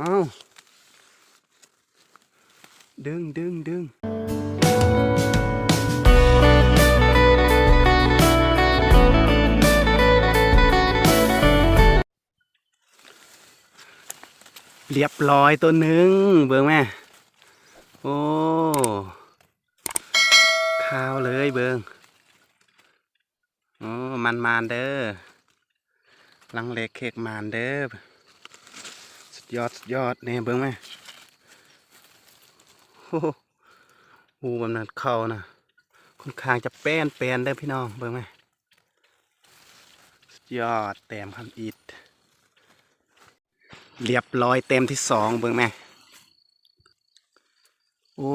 อ้าว ดึงดึงดึงเรียบร้อยตัวหนึ่งเบิ่งแม่ โอ้ข้าวเลยเบิ่งโอ้มันมานเด้อลังเล็กเค้กมานเด้อ ยอดยอดเนี่ยเบิ้งไหมโอ้โหหูกำนันเข้านะค่อนข้างจะแป้นแปนได้พี่น้องเบิ้งไหมยอดแต้มคำอิดเรียบร้อยเต็มที่สองเบิ้งไหมโอ้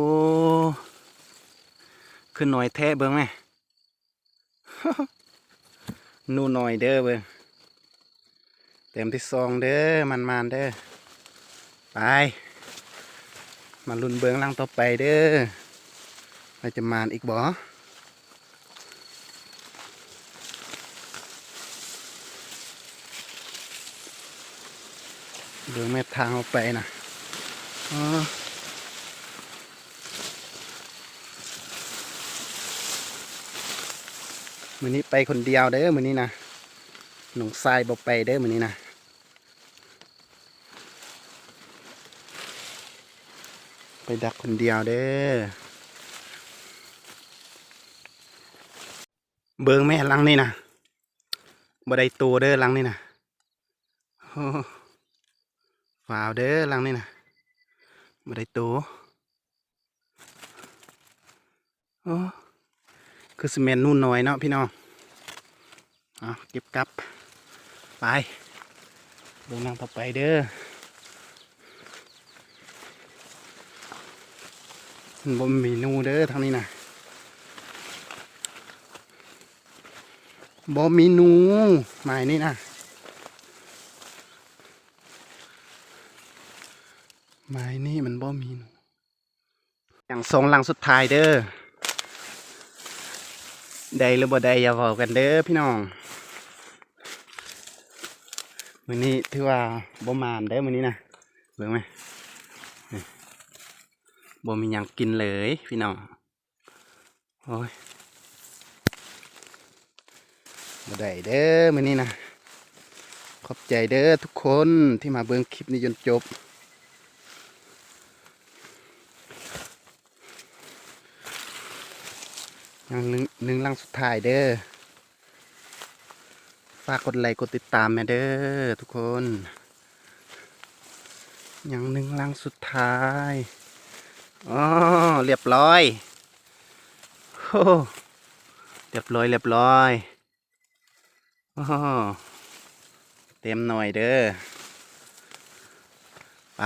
ขึ้นหน่อยแท้เบิ้งไหมนูหน่อยเด้อเบิ้งเต็มที่ซองเด้อมันมันเด้อ ไป มาลุนเบื้องล่างต่อไปเด้อเราจะมานอีกบ่เบื้องแม่ทางเอาไปนะอ๋อมือนี้ไปคนเดียวเด้อมือนี้นะหนองทรายบอกไปเด้อมือนี้นะ ไปดักคนเดียวเด้อเบิงแม่ลังนี่นะบ่ได้ตัวเด้อลังนี่นะโอ้าวเด้อลังนี่นะบ่ได้ตัวโอ้คือซีเมนนู่นน้อยเนาะพี่น้องเอาเก็บกลับ ไปเดินทางต่อไปเด้อมัน บ่มีนูเด้อทางนี้นะบ่มีนูหมายนี่นะหมายนี่มันบ่มีนูอย่างสองหลังสุดท้ายเด้อได้หรือบ่ได้อย่าเว้ากันเด้อพี่น้องมือนี้ถือว่าบ่มานได้อมือนี้นะเบิ่งไหม บ่มีหยังกินเลยพี่น้อง โอ้ยบ่ได้เด้อมื้อนี้นะ ขอบใจเด้อทุกคนที่มาเบิ่งคลิปนี้จนจบ ยังหนึ่งหนึ่งลังสุดท้ายเด้อ ฝากกดไลค์กดติดตามแม่เด้อทุกคนย่างหนึ่งลังสุดท้าย อ๋อเรียบร้อยโอ้เรียบร้อยเรียบร้อยโอ้เต็มหน่อยเด้อไป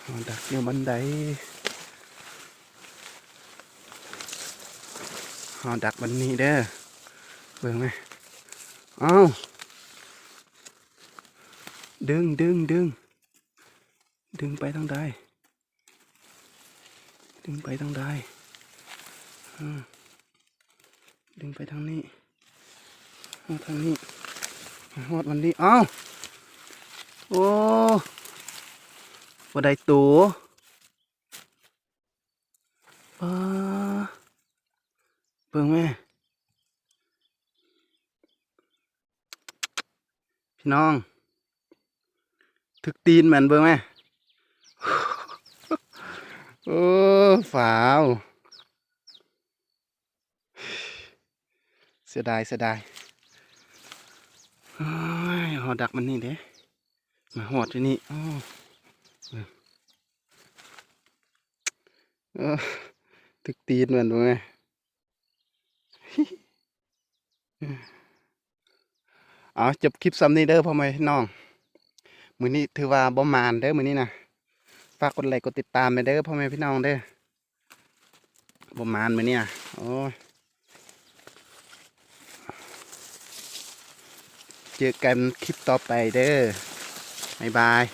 เอดักอยู่บันไดเอาดักบันนี้เด้อเบิ่งไหมเอาว ดึงดึงดึงดึงไปทางใดดึงไปทางใดดึงไปทางนี้เอาทางนี้หอดวันนี้เอ้าโอ้ว่าได้ตัวปลาเบิ่งแม่ พี่น้อง ถึกตีนเหมือนเบิ่งแม่โอ้ฝาวเสียดายเสียดายเฮ้ยหอดักมันนี่เด้มาหอดที่นี่อ้อเบิ่งเออถึกตีนเหมือนเบิ่งแม่เอาจบคลิปซ้ำนี้เด้อพ่อแม่พี่น้อง มือนี้ถือว่าบ่มานเด้อมือนี้นะฝากกดไลค์กดติดตามไปเด้อพ่อแม่พี่น้องเด้อบ่มานมือนี้นะโอ้ยเจอกันคลิปต่อไปเด้อบ๊ายบาย